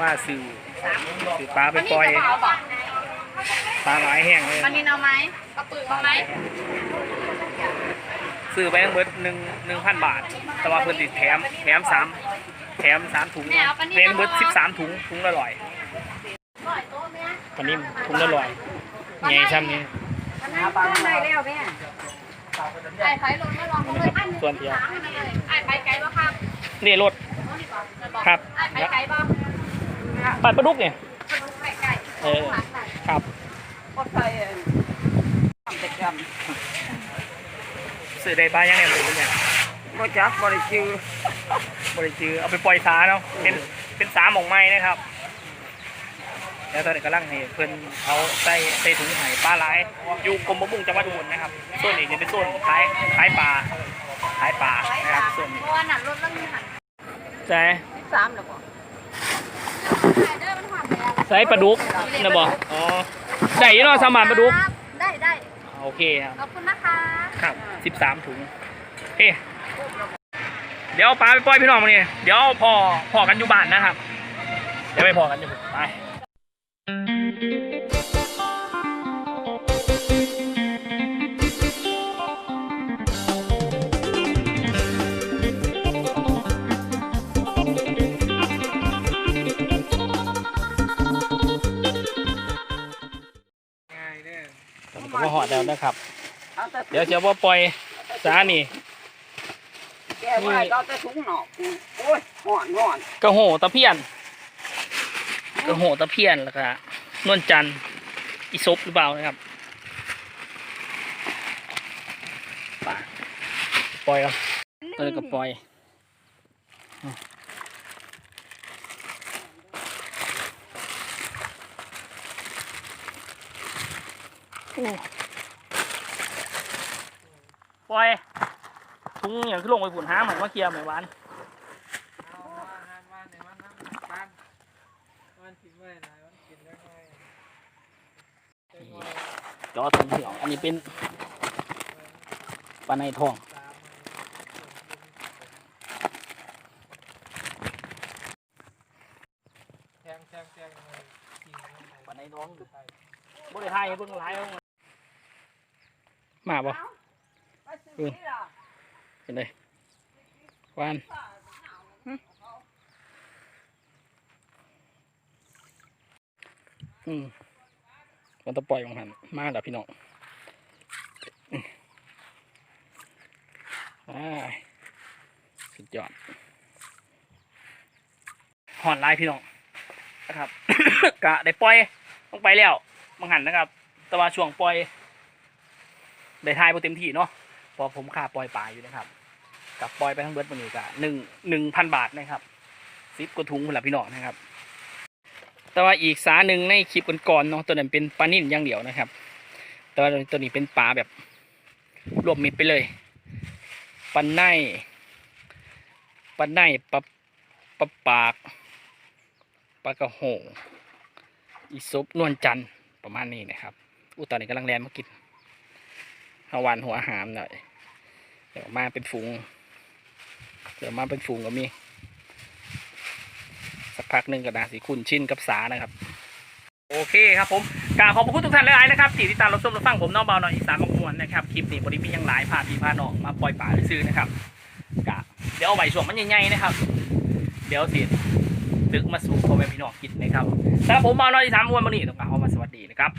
ว่าสื่อสื่อปลาไปปล่อยปลาหลายแห้งเลยมันนี่เอาไหมกระปือเอาไหมซื้อไปทั้งหมดหนึ่งหนึ่งพันบาท แต่ว่าเพิ่นติดแถมแถมสามแถมสามถุงเนาะแถมเบิดสิบสามถุงถุงละร้อยวันนี้ถุงละร้อยไงซ้ำนี้ได้แล้วแม่ไอ้ไผ่ลงไม่ลองเขาเลยอันส่วนเดียวไอ้ไผ่ไก่บ่ครับนี่รถครับไอ้ไผ่ไก่บ่ ปัดปลาดุกเนี่ยไผ่ไก่เออครับก็ใส่ทำแต่กรรมซื้อได้ปลายังไงเลยเนี่ยบ่จักบ่ได้ชื่อบริจือเอาไปปล่อยสาเนาะเป็นเป็นสาหมองไม้นะครับ แล้วตอนนี้กำลังให้เพิ่นเอาใส่ใส่ถุงไห่ปลาไหลายอยู่กรมประมงจังหวัดอุบลนะครับส่วนนี้จะเป็นส่วนขายขายปลาขายปลานะครับส่วนนี้เพราะว่านั่นรถมันมีหันใช่สามแล้วบ่เด้อมันหอมแล้ว ใส่ปลาดุกนะบอกอ๋อได้อยี่เนาะสามบาทปลาดุกได้ได้โอเคครับขอบคุณนะคะครับสิบสามถุงเฮ้เดี๋ยวเอาปลาไปปล่อยพี่น้องมาเนี่ยเดี๋ยวพอพอกันอยู่บ้านนะครับ เดี๋ยวไปพอกันอยู่ไป ผมก็มาหอดแล้วนะครับ เดี๋ยวจะว่าปล่อยสานี่แกว่าเราจะถุงหนอกโอ้ยห่อนห่อนกระโหตะเพียนกระโหตะเพียนแล้วก็นวลจันทร์อีซบหรือเปล่านะครับป่าปล่อยครับเออก็ปล่อย ปล่อยถุงอย่างที่ลงไปฝุ่นห้าเหมือนว่าเกียร์เหมือนหวานจอทองเหลืองอันนี้เป็นปลาในทองปลาในทองบริไทยเพิ่งหลายเอา มาบ่เพิ่งเป็นไงวานอืมมันต้องปล่อยของหันมาแล้วพี่น้องอืมอ่าสุดยอดหอนลายพี่น้องนะครับ กะได้ปล่อยลงไปแล้วบางหันนะครับ แต่ว่าช่วงปล่อย ได้ทายพอเต็มที่เนาะพอผมค่าปล่อยปลาอยู่นะครับกับปล่อยไปทั้งเบิร์ดมันอยู่กะหนึ่งหนึ่งพันบาทนะครับซิปกระทุงคนละพี่น้องนะครับ แต่ว่าอีกสาหนึ่งในคลิปก่อนๆเนาะตัวนั้นเป็นปลานิ่นอย่างเดียวนะครับ แต่ว่าตัวนี้เป็นปลาแบบรวบมิดไปเลยปลาในปลาในปลาปลาปากปลากระโหงอีซุปนวลจันทร์ประมาณนี้นะครับอุยตอนนี้กำลังแลนมากิน เอาวันหัวหามหน่อย เดี๋ยวมาเป็นฝูง เดี๋ยวมาเป็นฝูงก็มี สักพักหนึ่งก็นาสีคุณชินกับสานะครับ โอเคครับผมกราขอบพระคุณทุกท่านหลายๆนะครับที่ติดตามรับชมรับฟังผมน้องเบาหน่อยอีสานบางมวนนะครับคลิปนี้บริมียังหลายพาพี่พาน้องมาปล่อยป่าซื้อนะครับกะเดี๋ยวเอาไว้ช่วงมันใหญ่ๆนะครับ เดี๋ยวสิตึกมาสู่พ่อแม่พี่น้องกินนะครับสำหรับผมเบาหน่อยอีสานบางมวนวันนี้ต้องกล่าวคำว่าสวัสดีนะครับ